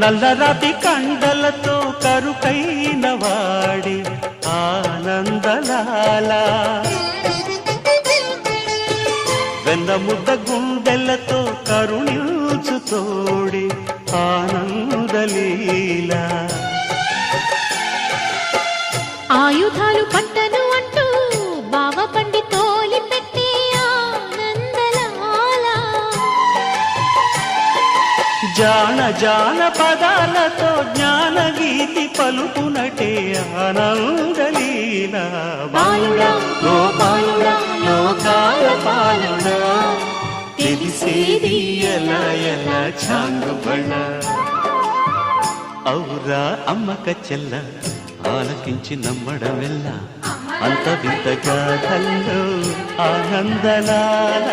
నల్లరాతి కండలతో కరుకైన వాడి ఆనందలాల. వెన్న ముద్ద గుండెలతో కరుణించు తోడి ఆనందలీల. ఆయుధాలు పట్టను జాన జాన పదాలతో జ్ఞాన గీతి పలుకునటే ఆనందలీల బాలుడా గోపాలుడా లోకాల పాలుడా తెలిసేది ఎలా ఎలా చాంగుబళ్ళ ఔరా అమ్మక చెల్ల ఆలకించి నమ్మడమెల్ల అంత వింత గాథల్లో ఆనందలాల.